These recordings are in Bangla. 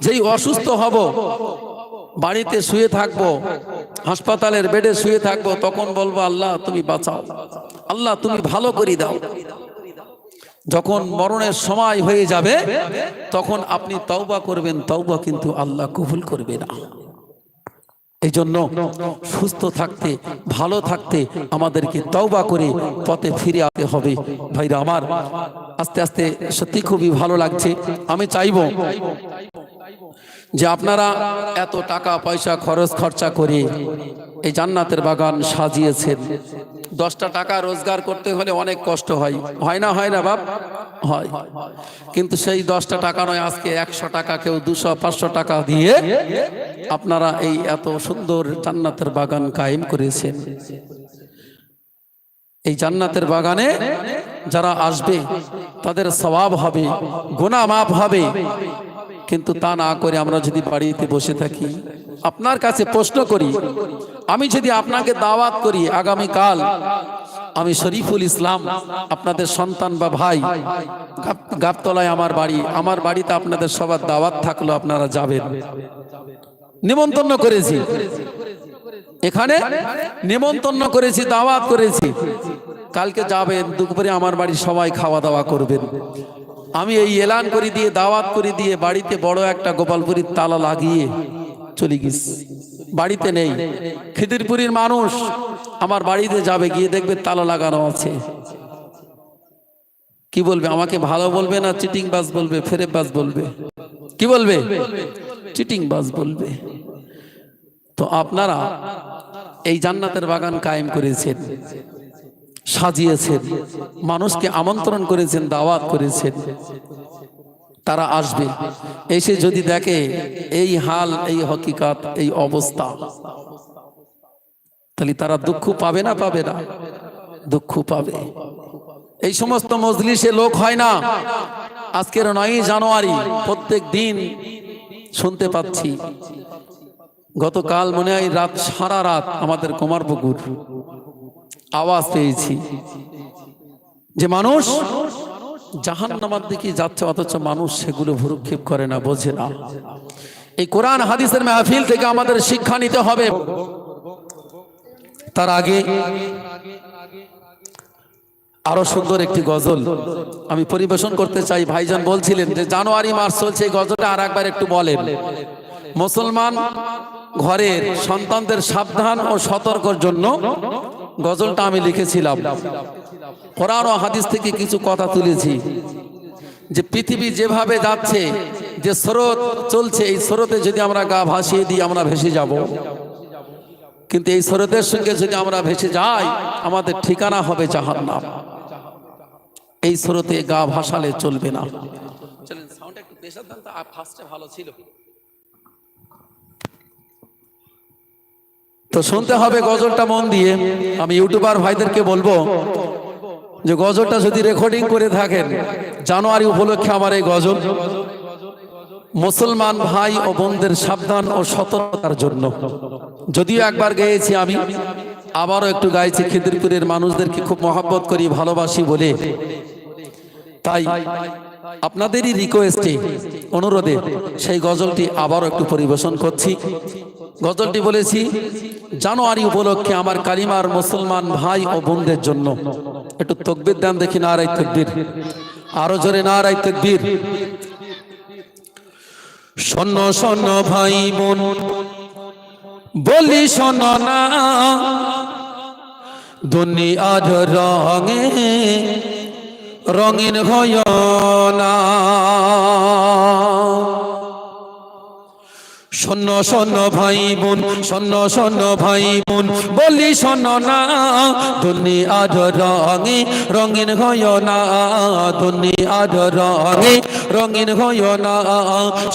যেই অসুস্থ হব, বাড়িতে শুয়ে থাকব, হাসপাতালের বেডে শুয়ে থাকব, তখন বলব, আল্লাহ, তুমি বাঁচাও। আল্লাহ, তুমি ভালো করে দাও। যখন মরণের সময় হয়ে যাবে, তখন আপনি তওবা করবেন। তওবা কিন্তু আল্লাহ কবুল করবে না। এই জন্য সুস্থ থাকতে, ভালো থাকতে আমাদেরকে তওবা করে পথে ফিরে আসতে হবে। ভাইরা আমার, আস্তে আস্তে সত্যি খুবই ভালো লাগছে। আমি চাইব যে আপনারা এত টাকা পয়সা খরচ খরচা করে এই জান্নাতের বাগান সাজিয়েছেন। দশটা টাকা রোজগার করতে হলে অনেক কষ্ট হয়। হয় না হয় না বাপ? হয়। কিন্তু সেই দশটা টাকা নয়, আজকে একশো টাকা কেউ দুশো, পাঁচশো টাকা দিয়ে আপনারা এই এত সুন্দর জান্নাতের বাগান কায়েম করেছেন। এই জান্নাতের বাগানে যারা আসবে, তাদের স্বভাব হবে গোনা মাপ হবে। কিন্তু তা না করে আমরা যদি বাড়িতে বসে থাকি, আপনার কাছে প্রশ্ন করি, আমি যদি আপনাকে দাওয়াত করি আগামী কাল আমি শরীফুল ইসলাম, আপনাদের সন্তান বা ভাই, গাব- গাবতলায় আমার বাড়ি, আমার বাড়িতে আপনাদের সবার দাওয়াত থাকল, আপনারা যাবেন। নিমন্ত্রণ করেছি। এখানে নিমন্ত্রণ করেছি, দাওয়াত করেছি। কালকে যাবেন দুপুরে আমার বাড়ি সবাই খাওয়া দাওয়া করবেন। আমি এই এলান করে দিয়ে, দাওয়াত করে দিয়ে বাড়িতে বড় একটা গোপালপুরীর তালা লাগিয়ে চলে গেছি। বাড়িতে নেই। খিদিরপুরীর মানুষ আমার বাড়িতে যাবে, গিয়ে দেখবে তালা লাগানো আছে। কি বলবে, আমাকে ভালো বলবে না চিটিং বাস বলবে ফেরে বাস বলবে? কি বলবে? চিটিং বাস বলবে। তো আপনারা এই জান্নাতের বাগান কায়েম করেছেন, সাজিয়েছেন, মানুষকে আমন্ত্রণ করেছেন, দাওয়াত করেছেন, তারা আসবে। এসে যদি দেখে এই হাল, এই হকিকাত, এই অবস্থা, তাহলে তারা দুঃখ পাবে না পাবে না? দুঃখ পাবে। এই সমস্ত মজলিসে লোক হয় না। আজকের নয় জানুয়ারি, প্রত্যেক দিন শুনতে পাচ্ছি। গতকাল মনে হয় রাত, সারা রাত আমাদের কুমারপুকুর আওয়াজ পেয়েছি। যে মানুষ জাহান নামার দিকে যাচ্ছে, অথচ মানুষ সেগুলো ভুরুক্ষেপ করে না, বোঝে না। এই কোরআন, হাদিসের মেহফিল থেকে আমাদের শিক্ষা নিতে হবে। তার আগে আরও সুন্দর একটি গজল। আমি পরিবেশন করতে চাই। ভাইজান বলছিলেন যে, জানুয়ারি মাস চলছে, এই গজলটা আর একবার একটু বলেন। মুসলমান ঘরের সন্তানদের সাবধান ও সতর্কর জন্য গজলটা আমি লিখেছিলাম। কোরআন ও হাদিস থেকে কিছু কথা তুলেছি। যে পৃথিবী যেভাবে যাচ্ছে, যে স্রোত চলছে, এই স্রোতে যদি আমরা গা ভাসিয়ে দিই, আমরা ভেসে যাব। কিন্তু এই স্রোতের সঙ্গে যদি আমরা ভেসে যাই, আমাদের ঠিকানা হবে জাহান্নাম। এই স্রোতে গা ভাসালে চলবে না। চলেন সাউন্ড একটু প্রেশার দেন তো ফার্স্টে ভালো ছিল। তো শুনতে হবে গজলটা মন দিয়ে। আমি ইউটিউবার ভাইদেরকে বলব যে গজলটা যদি রেকর্ডিং করে থাকেন জানুয়ারি উপলক্ষে আমার এই গজল। মুসলমান ভাই ও বোনদের সাবধান ও সতর্কতার জন্য। যদিও একবার গেয়েছি আমি। আবারও একটু গাইছি, খিদিরপুরের মানুষদেরকে খুব মহাব্বত করি, ভালোবাসি বলে। তাই আপনাদেরই রিকোয়েস্টে অনুরোধে সেই গজলটি আবারও একটু পরিবেশন করছি। গজলটি বলেছি, জানুয়ারি উপলক্ষে আমার কালিমার মুসলমান ভাই ও বোনদের জন্য। একটু তকবির দেন দেখি নারাই তকবির। আরও জোরে নারাই তকবির। শোন শোন ভাই বোন বলি শোন না দুনিয়ার রঙে রঙিন হয় না। শোন শোন ভাই বোন, শোন শোন ভাই বোন, বলি শোন না দুনিয়ার রঙে, রঙিন হয় না দুনিয়ার রঙে, রঙিন হয় না,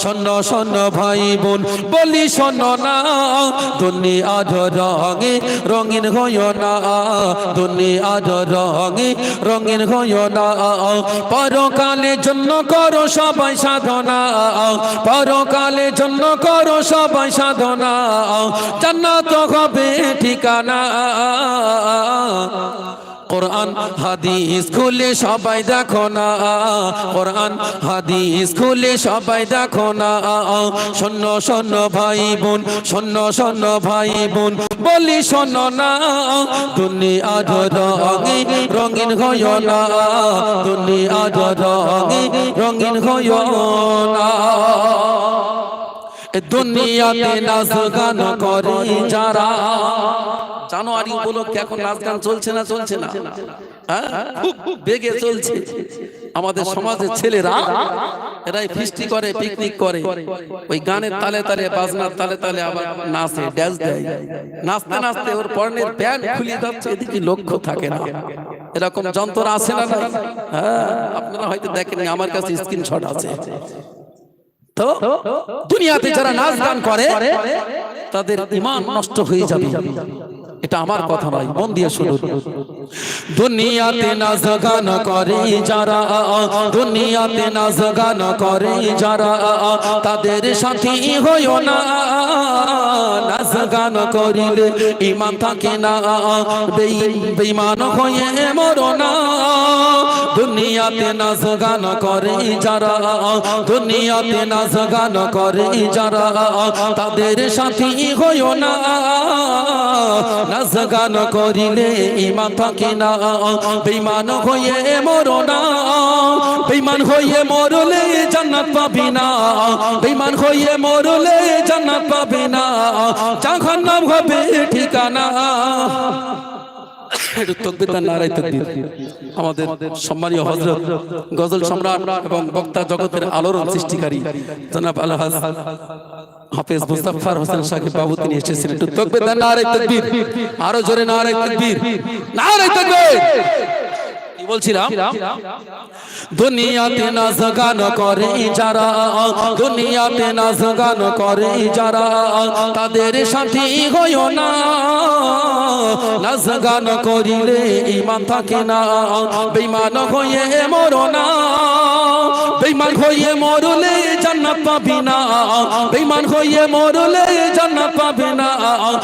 শোন শোন ভাই বোন, বলি শোন না দুনিয়ার রঙে, রঙিন হয় না দুনিয়ার রঙে, রঙিন হয় না, পরকালের জন্য করো সবাই সাধনা, পরকালের জন্য করো সবাই সাধনা, জান্নাত হবে ঠিকানা। কোরআন, হাদিস খুলে সবাই দেখো না। কোরআন, হাদিস খুলে সবাই দেখো না। শূন্য শূন্য ভাই বোন শূন্য শূন্য ভাই বোন, বলি শোনো না। দুনিয়া রঙে রঙিন হয় না। দুনিয়া রঙে রঙিন হয় না। দুনিয়াতে নাচ গান করে যারা। জানুয়ারি উপলক্ষে এখন নাচ গান চলছে না চলছে না? হ্যাঁ? খুব বেগে চলছে। আমাদের সমাজের ছেলেরা, এরাই ফিস্টি করে, পিকনিক করে। ওই গানের তালে তালে, বাজনার তালে তালে আবার নাচে ড্যান্স দেয়। নাচতে নাচতে ওর পর্ণের প্যান্ট খুলিয়ে যাচ্ছে, এদিকে লক্ষ্য থাকে না। এরকম যন্ত্র আছে না? হ্যাঁ? আপনারা হয়তো দেখেননি, আমার কাছে স্ক্রিনশট আছে। তো দুনিয়াতে যারা নাচ গান করে, তাদের ইমান নষ্ট হয়ে যাবে। এটা আমার কথা নয়, মন দিয়ে শুনুন। দুনিয়াতে নাচ গান করে যারা, দুনিয়াতে নাচ গান করে যারা, তাদের সাথী হইও না। গান করিলে ইমান থাকে না। বেইমান হয়ে মরো না। দুনিয়াতে নাচ গান করে যারা, দুনিয়াতে নাচ গান করে যারা, তাদের সাথী হইও না। নাচ গান করিলে ইমান থাকে না। বেঈমান হয়ে মরো না। বেঈমান হয়ে মরলে জান্নাত পাবি না। বেঈমান হয়ে মরলে জান্নাত পাবি না। জাহান্নাম হবে ঠিকানা। আমাদের সম্মানীয় হজরত গজল সম্রাট এবং বক্তা জগতের আলোড়ন সৃষ্টিকারী জনাব আলহাজ। হাফেজ মুস্তাফার হোসেন সাকিব বাবু তিনি এসেছেন একটু তকবির তার নারায় তকবির। আরও জোরে নারায় তকবির। নারায় তকবির। কি বলছিলাম? দুনিয়াতে নাচ গান করে যারা দুনিয়াতে নাচ গান করে যারা তাদের সাথী হইও না। নাচ গান করিলে ইমান থাকে না বেঈমান হয়ে মরো না। বেঈমান হয়ে মরলে জান্নাত পাবি না। বেঈমান হয়ে মরলে জান্নাত পাবি না।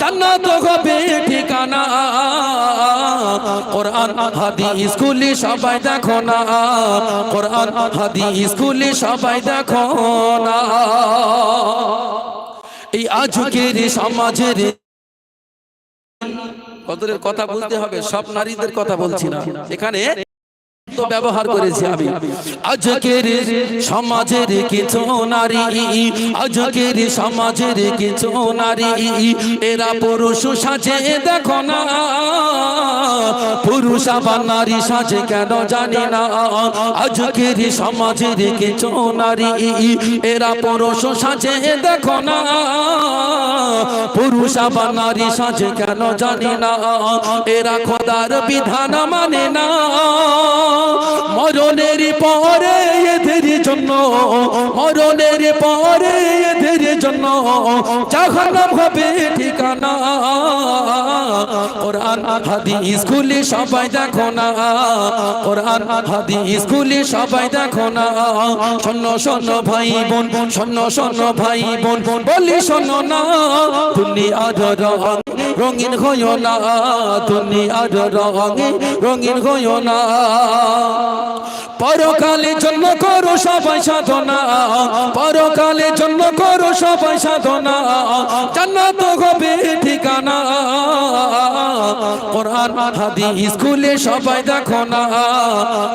জান্নাত হবে ঠিকানা। কোরআন, হাদিস খুলে সবাই দেখো না। কোরআন, হাদিস খুলে সবাই দেখো না। এই আজকের সমাজের কদরের কথা বলতে হবে, সব নারীদের কথা বলছি না। এখানে তো ব্যবহার করেছি আমি। আজকের সমাজের কিছু নারী, আজকের সমাজের কিছু নারী, এরা পুরুষ সাজে, দেখো না। পুরুষ আবার নারী সাজে, কেন জানি না। আজকের সমাজের কিছু নারী, এরা পুরুষ সাজে, দেখো না। পুরুষ আবার নারী সাজে, কেন জানি না। এরা খোদার বিধান মানে না। মরণের পরে এদের জন্য, মরণের পরে এদের জন্য জাহান্নাম হবে ঠিকানা। কোরআন, হাদিস খুলে সবাই দেখো না। কোরআন, হাদিস খুলে সবাই দেখো না। শোনো শোনো ভাই বোন বোন শোনো শোনো ভাই বোন বোন বলি শোনো না। তুমি রঙ রঙিন হইও না আজ রঙে রঙিন হইও না। পরকালের জন্য করো সবাই সাধনা পরকালের জন্য করো সবাই সাধনা। জান্নাত হবে ঠিকানা। কোরআন, হাদিস খুলে সবাই দেখো না।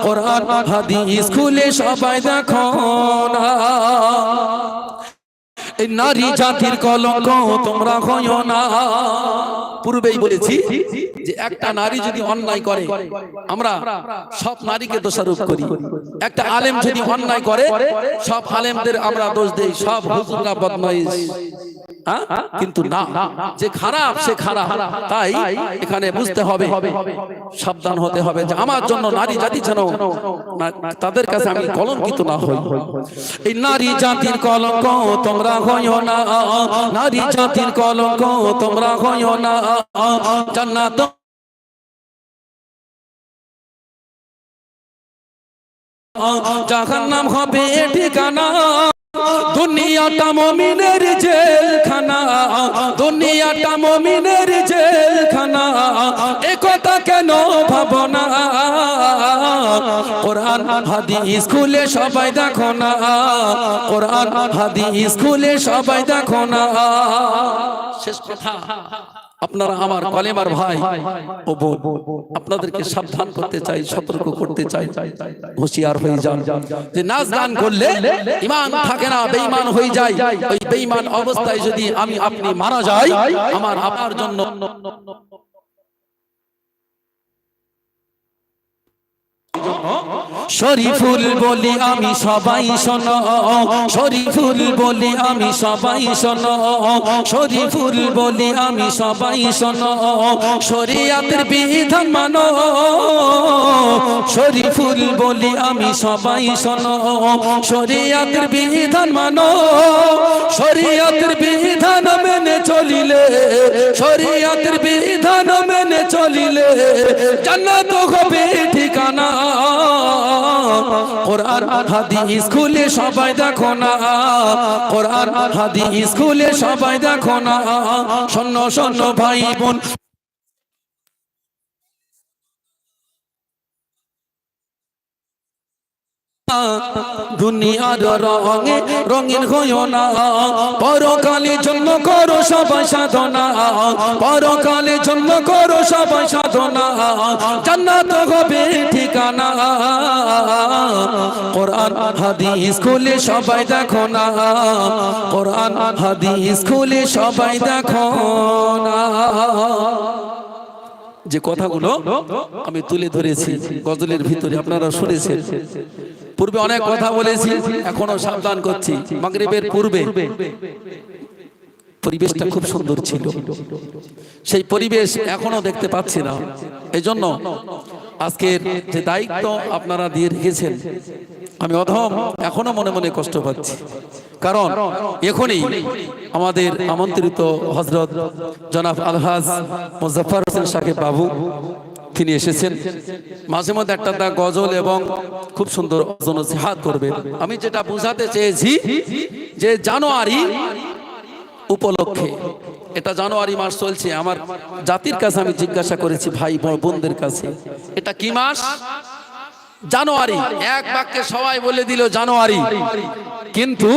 কোরআন, হাদিস খুলে সবাই দেখো না। এই নারী জাতির কলঙ্ক তোমরা হইও না। পূর্বেই বলেছি যে একটা নারী যদি অন্যায় করে আমরা সব নারীকে দোষারোপ করি। একটা আলেম যদি অন্যায় করে সব আলেমদের আমরা দোষ দেই সব হুজুররা বদমাইশ? কিন্তু না। যে খারাপ, সে খারাপ। তাই এখানে বুঝতে হবে, সাবধান হতে হবে যে আমার জন্য নারী জাতি যেন তাদের কাছে আমি কলঙ্কিত না হই। এই নারী জাতির কলঙ্ক তোমরা হইও না। নারী জাতির কলঙ্ক তোমরা হইও না। জান্নাত জাহান্নাম হবে ঠিকানা। দুনিয়াটা মমিনের জেলখানা, দুনিয়াটা মমিনের জেলখানা একথা কেন ভাবনা কোরআন, হাদিস খুলে সবাই দেখো না। কোরআন, হাদিস খুলে সবাই দেখো না। শেষ কথা। আপনারা আমার কলেমার ভাই ও বোন আপনাদেরকে সাবধান করতে চাই সতর্ক করতে চাই। হুঁশিয়ার হয়ে যান। যে নাচ গান করলে ইমান থাকে না বেঈমান হয়ে যায়। ওই বেঈমান অবস্থায় যদি আমি আপনি মারা যাই আমার আপনার জন্য শরীফুল বলি আমি সবাই শোনো, শরীফুল বলি আমি সবাই শোনো, শরীফুল বলি আমি সবাই শোনো, শরিয়াতের বিধান মানো, শরীফুল বলি আমি সবাই শোনো, শরিয়াতের বিধান মানো, শরিয়াতের বিধান মেনে চলিলে, শরিয়াতের বিধান মেনে চলিলে জান্নাত হবে কোরআন হাদিস খুলে সবাই দেখো না। কোরআন হাদিস খুলে সবাই দেখো না। শোনো শোনো ভাই বোন দুনিয়ার রঙে রঙিন হইও না। পরকালের জন্য করো সবাই সাধনা। পরকালের জন্য করো সবাই সাধনা। জান্নাত হবে ঠিকানা। কোরআন, হাদিস খুলে সবাই দেখো না। কোরআন, হাদিস খুলে সবাই দেখো না। যে কথাগুলো আমি তুলে ধরেছি, গজলের ভিতরে আপনারা শুনেছেন। পূর্বে অনেক কথা বলেছি এখনও সাবধান করছি। মাগরিবের পূর্বে পরিবেশটা খুব সুন্দর ছিল। সেই পরিবেশ এখনও দেখতে পাচ্ছি না। এই জন্য আজকের যে দায়িত্ব আপনারা দিয়ে রেখেছেন আমি অধম এখনও মনে মনে কষ্ট পাচ্ছি। কারণ এখনই আমাদের আমন্ত্রিত হজরত জনাব আলহাজ মুজাফর হোসেন সাহেব বাবু তিনি এসেছেন। মাঝে মধ্যে একটা তা গজল এবং খুব সুন্দর হাত করবেন। আমি যেটা বুঝাতে চেয়েছি যে জানুয়ারি উপলক্ষে, এটা জানুয়ারি মাস চলছে। আমার জাতির কাছে আমি জিজ্ঞাসা করেছি ভাই, বোনদের কাছে, এটা কি মাস? জানুয়ারি, এক বাক্যে সবাই বলে দিল জানুয়ারি। কিন্তু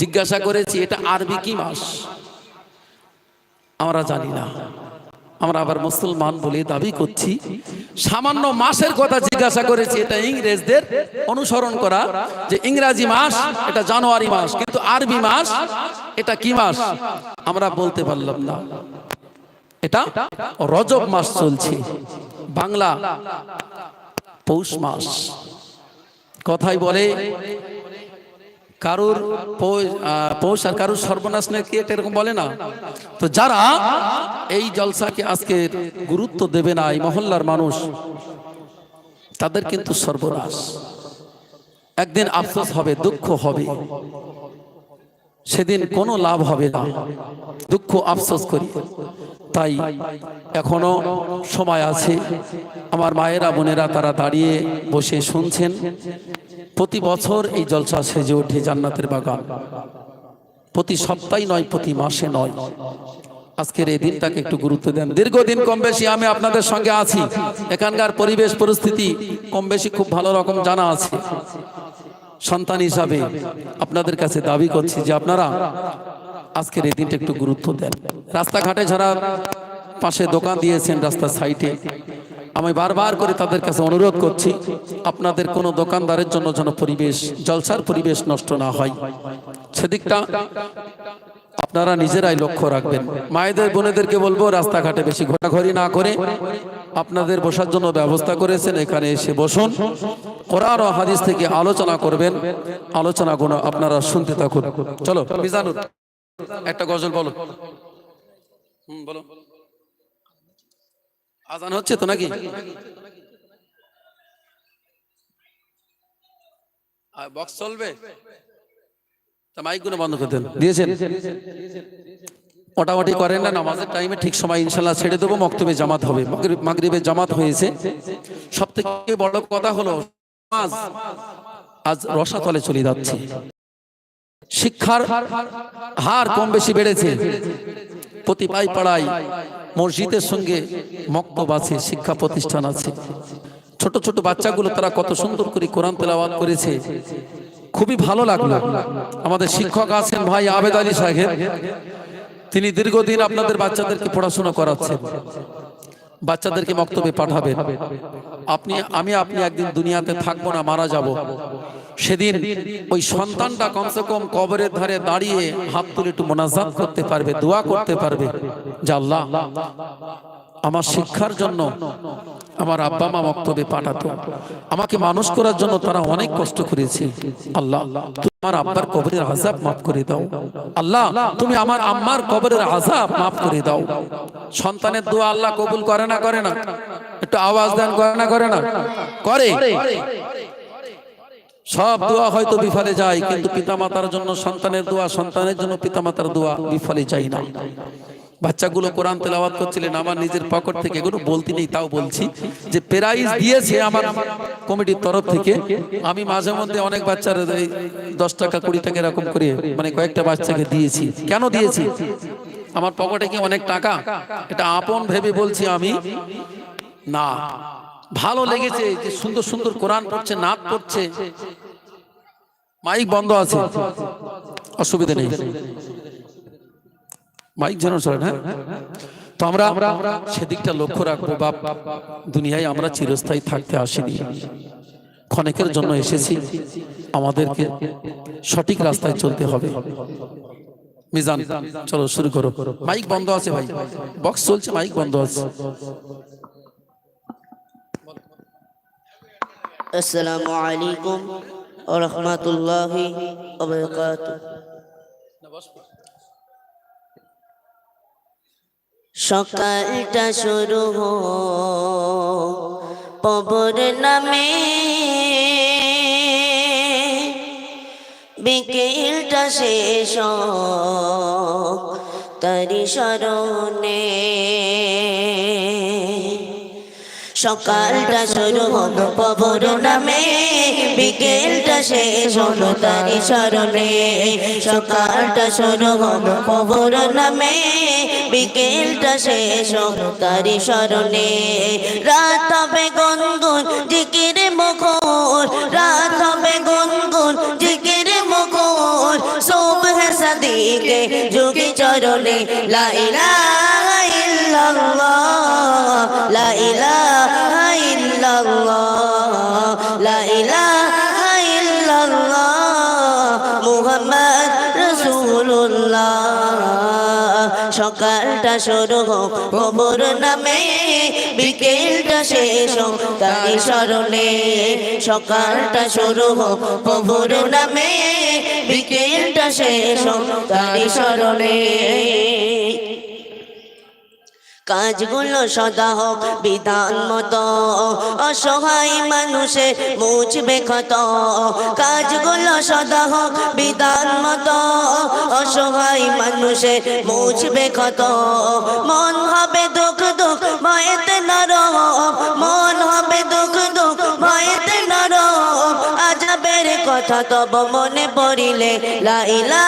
জিজ্ঞাসা করেছি, এটা আরবি কি মাস? আমরা জানি না। আমরা আবার মুসলমান বলে দাবি করছি। সামান্য মাসের কথা জিজ্ঞাসা করেছি, এটা ইংরেজদের অনুসরণ করা যে ইংরাজি মাস, এটা জানুয়ারি মাস, কিন্তু আরবি মাস, এটা কি মাস? আমরা বলতে পারলাম না। এটা রজব মাস চলছে। বাংলা পৌষ মাস। কথাই বলে কারুর পৌষ আর কারুর সর্বনাশ নাকি এটা এরকম বলে না? তো যারা এই জলসাকে আজকে গুরুত্ব দেবে না, এই মহল্লার মানুষ, তাদের কিন্তু সর্বনাশ। একদিন আফসোস হবে, দুঃখ হবে। সেদিন কোনো লাভ হবে না। দুঃখ আফসোস করি। তাই এখনও সময় আছে। আমার মায়েরা, বোনেরা তারা দাঁড়িয়ে বসে শুনছেন। প্রতি বছর এই জলসা সেজে ওঠে জান্নাতের বাগান। প্রতি সপ্তাহে নয়, প্রতি মাসে নয়। আজকের এই দিনটাকে একটু গুরুত্ব দেন। দীর্ঘদিন কম বেশি আমি আপনাদের সঙ্গে আছি। এখানকার পরিবেশ, পরিস্থিতি কম বেশি খুব ভালো রকম জানা আছে। সন্তান হিসাবে আপনাদের কাছে দাবি করছি যে আপনারা আজকের এই দিনটা একটু গুরুত্ব দেন। রাস্তাঘাটে যারা পাশে দোকান দিয়েছেন রাস্তার সাইডে আমি বারবার করে তাদের কাছে অনুরোধ করছি, আপনাদের কোনো দোকানদারের জন্য যেন পরিবেশ, জলসার পরিবেশ নষ্ট না হয়। সেদিকটা আপনারা নিজেরাই লক্ষ্য রাখবেন। মায়েদের, বোনেদেরকে বলব, রাস্তাঘাটে বেশি ঘোরাঘুরি না করে আপনাদের বসার জন্য ব্যবস্থা করেছেন। এখানে এসে বসুন। কোরআন ও হাদিস থেকে আলোচনা করবেন। আলোচনাগুলো আপনারা শুনতে থাকুন। চলো, মিজানুর, একটা গজল বলো। হুম, বলো। আজান হচ্ছে তো নাকি? বক্স চলবে? তা মাইকগুলো বন্ধ করে দেন। দিয়েছেন। মোটামুটি করেন না নামাজের টাইমে ঠিক সময় ইনশাল্লাহ ছেড়ে দেবো মক্তবে জামাত হবে। মাগরিব- জামাত হয়েছে। সব থেকে বড় কথা হলো আজ আজ রসাতলে চলে যাচ্ছে। শিক্ষার হার কম বেশি বেড়েছে। প্রতি পাই পাড়ায় মসজিদের সঙ্গে মক্তব আছে, শিক্ষা প্রতিষ্ঠান আছে। ছোট ছোট বাচ্চাগুলো তারা কত সুন্দর করে কোরআন তেলাওয়াত করেছে। খুবই ভালো লাগল। আমাদের শিক্ষক আছেন ভাই আবেদ আলী সাহেব। তিনি দীর্ঘদিন আপনাদের বাচ্চাদেরকে পড়াশোনা করাচ্ছেন। বাচ্চাদেরকে মক্তবে পাঠাবেন আপনি, আমি, আপনি একদিন দুনিয়াতে থাকব না, মারা যাব। সেদিন ওই সন্তানটা কমসে কম কবরের ধারে দাঁড়িয়ে হাত তুলে একটু মোনাজাত করতে পারবে, দোয়া করতে পারবে। যে আল্লাহ, আমার শিক্ষার জন্য আমার আব্বা মা বক্তব্যে পাঠাতো। আমাকে মানুষ করার জন্য তারা অনেক কষ্ট করেছে। আল্লাহ আমার আব্বার কবরের আজাব মাফ করে দাও। আল্লাহ, তুমি আমার আম্মার কবরের আজাব মাফ করে দাও। সন্তানের দোয়া আল্লাহ কবুল করে না করে না। একটু আওয়াজ দেন, করে না করে না। করে। সব দোয়া হয়তো বিফলে যায়, কিন্তু পিতামাতার জন্য সন্তানের দোয়া, সন্তানের জন্য পিতামাতার দোয়া বিফলে যায় না। বাচ্চাগুলো কোরআন তেলাওয়াত করছিলেন আমার নিজের পকেট থেকে এগুলো বলতে নেই তাও বলছি যে প্রাইজ দিয়েছে আমার কমিটির তরফ থেকে। আমি মাঝে মধ্যে অনেক বাচ্চার দশ টাকা কুড়ি টাকা এরকম করে মানে কয়েকটা বাচ্চাকে দিয়েছি। কেন দিয়েছি? আমার পকেটে কি অনেক টাকা? এটা আপন ভেবে বলছি আমি। না। ভালো লেগেছে যে সুন্দর সুন্দর কোরআন পড়ছে নাচ পড়ছে। মাইক বন্ধ আছে। অসুবিধা নেই। মাইক যেন চলে না হ্যাঁ? তো আমরা আমরা সেদিকটা লক্ষ্য রাখব বা দুনিয়ায় আমরা চিরস্থায়ী থাকতে আসিনি। ক্ষণেকের জন্য এসেছি আমাদেরকে সঠিক রাস্তায় চলতে হবে। মিজান চলো শুরু করো। মাইক বন্ধ আছে ভাই। বক্স চলছে মাইক বন্ধ আছে। আসসালামু আলাইকুম ওয়া রাহমাতুল্লাহি ওয়া বারাকাতুহু। সকালটা শুরু হোক। পবর নামে বিকেলটা শেষ তারি স্মরণে সকালটা শুরু হলো পবর নামে বিকেলটা শেষ হলো তারি স্মরণে সকালটা শুরু হলো পবর নামে বিকেলটা শেষ তারি স্মরণে। রাত হবে গুনগুন, জিকির মুখর। রাত হবে গুনগুন, জিকির মুখর। সোম হেসা দিকে যুগে চরণে লাইলা লাইলা ইল্লাল্লাহ, লা সকালটা শুরু হোক, কবর নামে বিকেলটা শেষ হোক তারি স্মরণে সকালটা শুরু হোক, কবর নামে বিকেলটা শেষ হোক তারি স্মরণে কাজগুলো সদা হোক, বিধান মতো। অসহায় মানুষে মুছবে ক্ষত। কাজগুলো সদা হোক, বিধান মতো। অসহায় মানুষে মুছবে ক্ষত। মন হবে দুঃখ দুঃখ ভয়েতে নর মন হবে দুঃখ দুঃখ ভয়েতে নর আজাবের কথা তব মনে পড়িলে লাইলা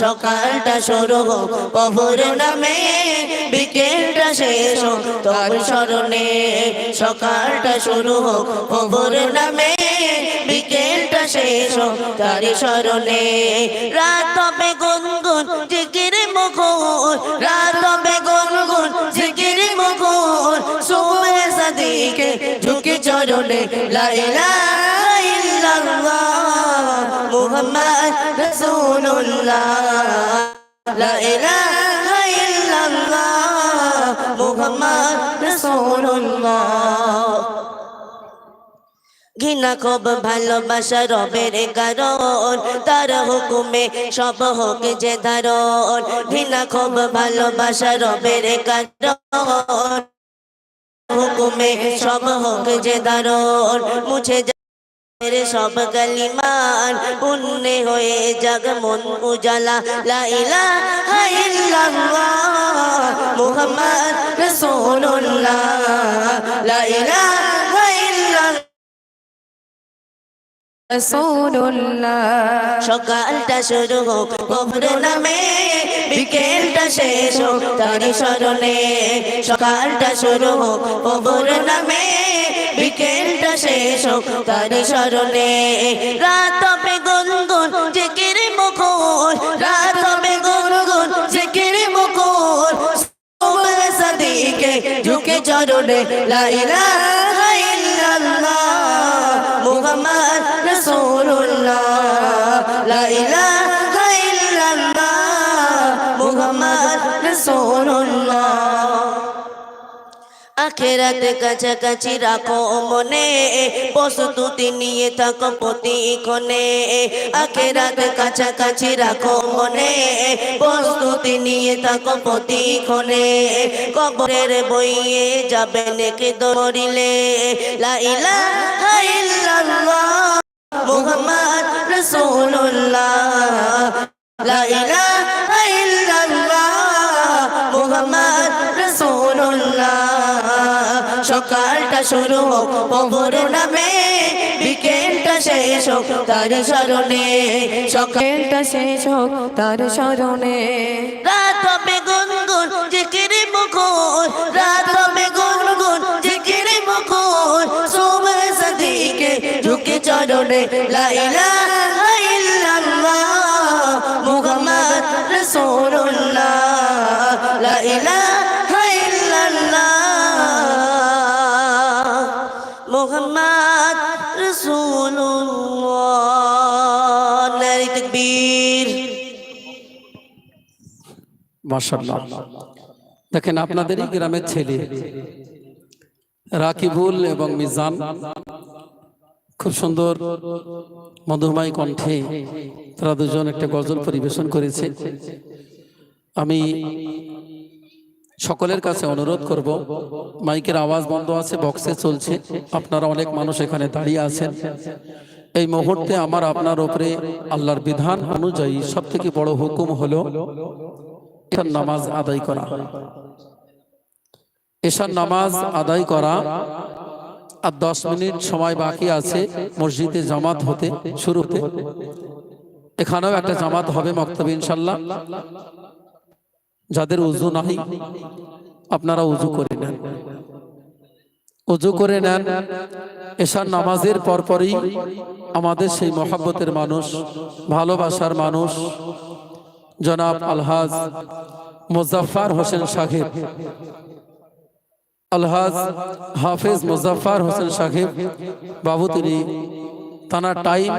সকালটা শুরু হোক নামে, বিকেলটা শেষ হোক তোর স্মরণে সকালটা শুরু হোক পবর নামে, বিকেলটা শেষ হোক, তার স্মরণে রাত হবে গুনগুন, জিকির মুখর রাত হবে গুনগুন জিকির মুখর সুবে সাদিকে ঝুঁকে চরণে, লা ইলাহা ইল্লাল্লাহ মুহাম্মদ রাসূলুল্লাহ, লা ঘৃণা খুব ভালোবাসা রবের কারণ। তার হুকুমে সব হোক যে ধারণ। ঘৃণা খুব ভালোবাসা রবের কারণ। হুকুমে সব হোক যে ধারণ। মুছে মেরে সব গলিমান পুণ্যে হয়ে জাগ মন উজালা। লাইলা ইল্লাল্লাহ মুহাম্মদ রাসূলুল্লাহ। লা সকালটা শুরু হোক নামে, বিকেলটা শেষ হোক, তারি স্মরণে। সকালটা শুরু হোক কবর নামে, বিকেলটা শেষ হোক, তারি স্মরণে। রাত হবে গুনগুন, জেকের মুখর। রাত হবে গুনগুন, জেকের মুখর। সাদিকে ঝুঁকে চরণে, লা ইলাহা ইল্লাল্লাহ, মুহাম্মদ আখেরাত কাছাকাছি রাখো মনে, প্রস্তুতি নিয়ে থাকো প্রতিক্ষণে। আখেরাত কাছাকাছি রাখো মনে, প্রস্তুতি নিয়ে থাকো প্রতিক্ষণে। কবরের বইয়ে যাবে নেকে দৌড়িলে। লাইলা মুহাম্মদ রাসূলুল্লাহ লা ইলাহা ইল্লাল্লাহ মুহাম্মদ রাসূলুল্লাহ সকালটা শুরু হোক কবর নামে, বিকেলটা শেষ হোক, তার স্মরণে। সকাল খেলটা শেষ হোক, তার স্মরণে। রাত হবে গুনগুন, জিকিরে মুখর। রাত হবে চরণে লা ইলাহা ইল্লাল্লাহ মুহাম্মদ রাসূলুল্লাহ। লা ইলাহা ইল্লাল্লাহ মুহাম্মদ রাসূলুল্লাহ। নারী তাকবীর। মাশাল্লাহ দেখেন আপনাদের গ্রামের ছেলে, রাকিবুল এবং মিজান। খুব সুন্দর মধুময় কণ্ঠে তারা দুজন একটা গজল পরিবেশন করেছে। আমি সকলের কাছে অনুরোধ করব, মাইকের আওয়াজ বন্ধ আছে, বক্সে চলছে, আপনারা অনেক মানুষ এখানে দাঁড়িয়ে আছেন। এই মুহূর্তে আমার আপনার উপরে আল্লাহর বিধান অনুযায়ী সব থেকে বড় হুকুম হলো, এশার নামাজ আদায় করা। এশার নামাজ আদায় করা আর দশ মিনিট সময় বাকি আছে মসজিদে জামাত হতে শুরু হতে এখানেও একটা জামাত হবে মক্তব, ইনশাল্লাহ। যাদের উজু নাই আপনারা উজু করে নেন। উজু করে নেন, এশার নামাজের পরপরই আমাদের সেই মহাব্বতের মানুষ, ভালোবাসার মানুষ, জনাব আলহাজ মুজাফার হোসেন সাহেব। আলহাজ হাফেজ মুজাফার হোসেন সাহেব বাবু, তিনি তানার টাইম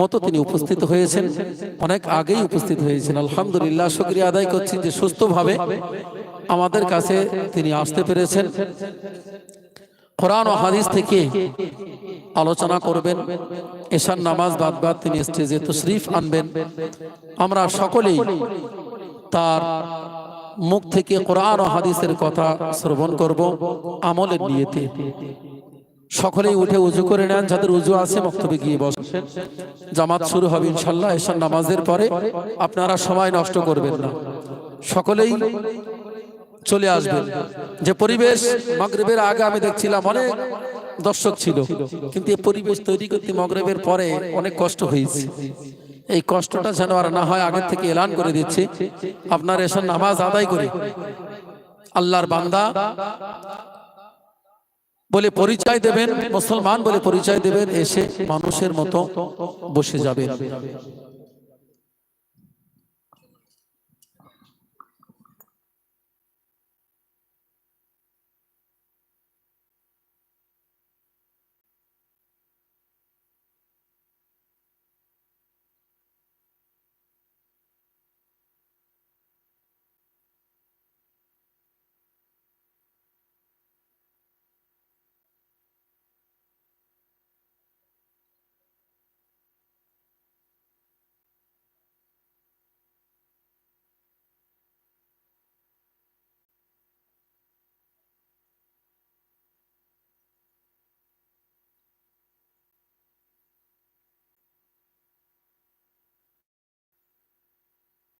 মতো তিনি উপস্থিত হয়েছেন, অনেক আগেই উপস্থিত হয়েছেন। আলহামদুলিল্লাহ, শুক্রিয়া আদায় করছি যে সুস্থভাবে আমাদের কাছে তিনি আসতে পেরেছেন। কোরআন ও হাদিস থেকে আলোচনা করবেন, এশার নামাজ বাদ বাদ তিনি স্টেজে তশরিফ আনবেন। আমরা সকলেই তার মুখ থেকে কোরআন ও হাদিসের কথা শ্রবণ করব, আমলের নিয়েতে। সকলেই উঠে উজু করে নেন, যাদের উজু আছে বক্তব্যে গিয়ে বসেন। জামাত শুরু হবে ইনশাল্লাহ, এশার নামাজের পরে আপনারা সময় নষ্ট করবেন না। সকলেই চলে আসবেন। যে পরিবেশ মাগরিবের আগে আমি দেখছিলাম, অনেক দর্শক ছিল। কিন্তু এই পরিবেশ তৈরি করতে মগরেবের পরে অনেক কষ্ট হয়েছে। এই কষ্টটা যেন আর না হয় আগে থেকে এলান করে দিচ্ছি। আপনার এসব নামাজ আদায় করে। আল্লাহর বান্দা বলে পরিচয় দেবেন, মুসলমান বলে পরিচয় দেবেন, এসে মানুষের মতো বসে যাবেন।